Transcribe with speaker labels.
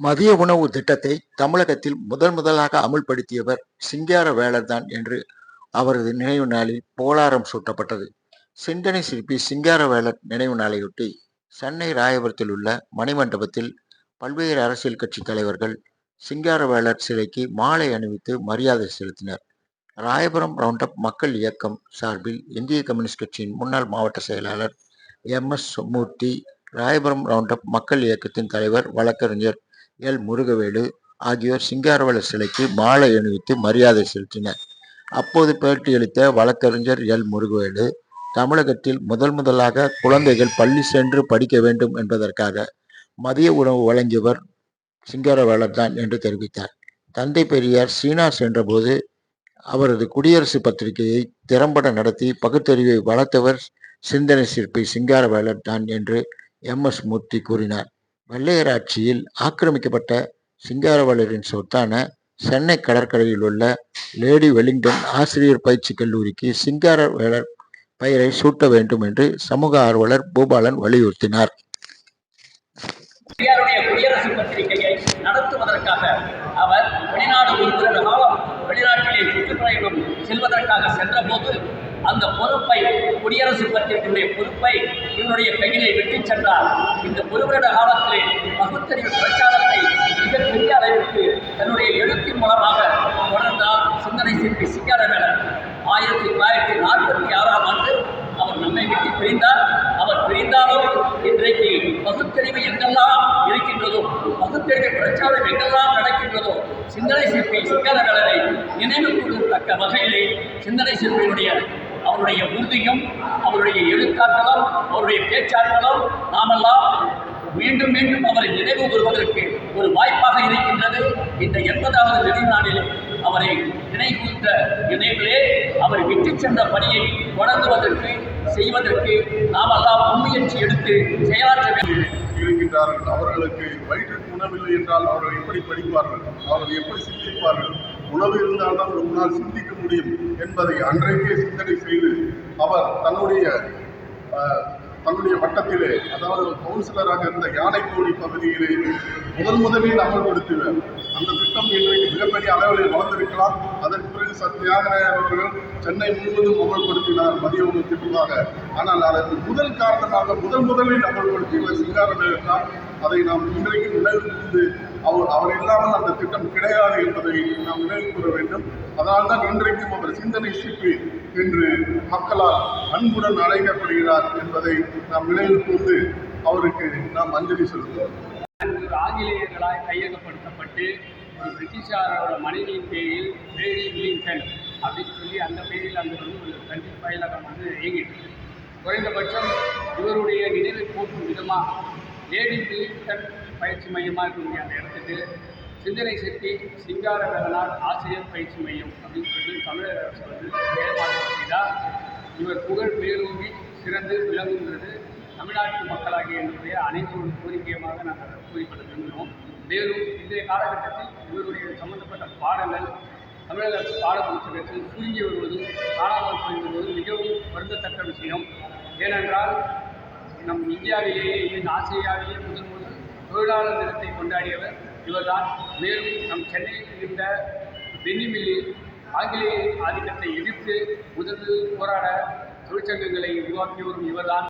Speaker 1: மதிய உணவு திட்டத்தை தமிழகத்தில் முதன் முதலாக அமுல்படுத்தியவர் சிங்காரவேலர் தான் என்று அவரது நினைவு நாளில் போலாரம் சூட்டப்பட்டது. சிந்தனை சிற்பி சிங்கார வேலர் நினைவு நாளையொட்டி சென்னை ராயபுரத்தில் உள்ள மணிமண்டபத்தில் பல்வேறு அரசியல் கட்சி தலைவர்கள் சிங்கார வேளர் சிலைக்கு மாலை அணிவித்து மரியாதை செலுத்தினர். ராயபுரம் ரவுண்டப் மக்கள் இயக்கம் சார்பில் இந்திய கம்யூனிஸ்ட் கட்சியின் முன்னாள் மாவட்ட செயலாளர் M S Murthy Royapuram roundup மக்கள் இயக்கத்தின் தலைவர் வழக்கறிஞர் எல். முருகவேலு ஆகியோர் சிங்காரவள சிலைக்கு மாலை அணிவித்து மரியாதை செலுத்தினர். அப்போது பேட்டியளித்த வழக்கறிஞர் எல். முருகவேலு தமிழகத்தில் முதல் முதலாக குழந்தைகள் பள்ளி சென்று படிக்க வேண்டும் என்பதற்காக மதிய உணவு வழங்கியவர் சிங்காரவேலர் தான் என்று தெரிவித்தார். தந்தை பெரியார் சீனா சென்றபோது அவரது குடியரசு பத்திரிகையை திறம்பட நடத்தி பகுத்தறிவை வளர்த்தவர் சிந்தனை சிற்பி சிங்காரவேலர் தான் என்று எம். எஸ். மூர்த்தி கூறினார். வெள்ளையர் ஆட்சியில் ஆக்கிரமிக்கப்பட்ட சிங்காரவேலரின் சொத்தான சென்னை கடற்கரையில் உள்ள லேடி வெலிங்டன் ஆசிரியர் பயிற்சி கல்லூரிக்கு சிங்காரவேலர் பெயரை சூட்ட வேண்டும் என்று சமூக ஆர்வலர் பூபாலன் வலியுறுத்தினார்.
Speaker 2: குடியரசு பத்திரிகையை நடத்துவதற்காக அவர் வெளிநாடு ஒரு வருட காலம் வெளிநாட்டிலே சுற்றுப்பயணம் செல்வதற்காக சென்றபோது அந்த பொறுப்பை குடியரசு பத்திரிகையுடைய பொறுப்பை இவருடைய கையிலே வெட்டிச் சென்றார் இந்த ஒரு வருட காலத்திலே பகுத்தறிவு பிரச்சாரத்தை மிகப்பெரிய அளவிற்கு தன்னுடைய எழுத்தின் மூலமாக தொடர்ந்தார் சிந்தனை சிற்பி சிங்காரவேலர் ஆயிரத்தி தொள்ளாயிரத்தி நாற்பத்தி ஆறாம் ஆண்டு அவர் நம்மை விட்டு பிரிந்தார். அவர் பிரிந்தாலும் இன்றைக்கு பகுத்தறிவு எங்கெல்லாம் இருக்கின்றதோ பகுத்தறிவு பிரச்சாரம் எங்கெல்லாம் நடக்கின்றதோ சிந்தனை சிற்பி சிங்காரவேலரை நினைவு கூறத்தக்க வகையிலே சிந்தனை சிற்பியினுடைய அவருடைய உறுதியும் அவருடைய எழுத்தாற்றலும் அவருடைய பேச்சாற்றலும் நாமெல்லாம் மீண்டும் மீண்டும் அவரை நினைவு கூறுவதற்கு ஒரு வாய்ப்பாக இருக்கின்றது. இந்த எண்பதாவது நினைவு நாளிலே அவரை நினைவுத்த நினைவிலே அவர் விட்டுச் சென்ற பணியை தொடங்குவதற்கு செய்வதற்கு நாமெல்லாம் முன்முயற்சி எடுத்து செயலாற்ற வேண்டும்.
Speaker 3: இருக்கின்றார்கள். அவர்களுக்கு வயிற்றுக்கு உணவில்லை என்றால் அவர்கள் எப்படி படிப்பார்கள்? அவர்கள் எப்படி சிந்திப்பார்கள்? உணவு இருந்தால்தான் ஒரு நாள் சிந்திக்க முடியும் என்பதை அன்றைக்கே சிந்தனை செய்து அவர் தன்னுடைய அஹ், தன்னுடைய வட்டத்திலே அதாவது கவுன்சிலராக இருந்த யானைக்கோடி பகுதியிலே முதல் முதலில் அமல்படுத்தினர். அந்த மிகப்பெரிய அளவில் வளர்ந்திருக்கலாம். அதற்கு பிறகு சத்யாகிரக அவர்கள் சென்னை முழுவதும் அமல்படுத்தினார் மதிய உணவு திட்டமாக. ஆனால் அதற்கு முதல் காரணமாக முதல் முதலில் அமல்படுத்தியுள்ள சிங்காரவேலர் தான் அதை நாம் இன்றைக்கு நினைவு அவர் அவர் இல்லாமல் அந்த திட்டம் கிடையாது என்பதை நாம் நினைவு கூற வேண்டும். அதனால்தான் இன்றைக்கும் அவர் சிந்தனை சிப்பி என்று மக்களால் அன்புடன் அழைக்கப்படுகிறார் என்பதை நாம் நினைவு கூர்ந்து அவருக்கு நாம் அஞ்சலி செலுத்துவோம்.
Speaker 4: ஆங்கிலேயர்களால் கையகப்படுத்தப்பட்டு பிரிட்டிஷாரோட மனைவியின் பேரில் லேடி வில்லிங்டன் அப்படின்னு சொல்லி அந்த பேரில் அந்த வந்து ஒரு கல்வி பயிலகம் வந்து இயங்கிட்டு குறைந்தபட்சம் இவருடைய நினைவை போற்றும் விதமாக லேடி வில்லிங்டன் பயிற்சி மையமாக இருக்கக்கூடிய அந்த இடத்துக்கு சிந்தனை சக்தி சிங்கார வேலனார் ஆசிரியர் பயிற்சி மையம் அப்படின்னு சொல்லி தமிழக அரசு வந்து ஏற்பாடு செய்தால் இவர் புகழ் மேலோங்கி சிறந்து விளங்குகிறது தமிழ்நாட்டு மக்களாகிய என்னுடைய அனைத்து ஒரு கோரிக்கையமாக நாங்கள் கூறிக்கொள்ள விரும்புகிறோம். மேலும் இன்றைய காலகட்டத்தில் இவருடைய சம்பந்தப்பட்ட பாடங்கள் தமிழக அரசு பாட புத்தகத்தில் சுருங்கி வருவது காணாமல் மிகவும் வருந்தத்தக்க விஷயம். ஏனென்றால் நம் இந்தியாவிலேயே ஏன் ஆசியாவிலேயே முதல் முதல் தொழிலாளர் தினத்தை கொண்டாடியவர் இவர்தான். மேலும் நம் சென்னையில் இருந்த பென்னிமில்லில் ஆங்கிலேய ஆதிக்கத்தை எதிர்த்து முதலில் போராட தொழிற்சங்கங்களை உருவாக்கியவரும் இவர்தான்.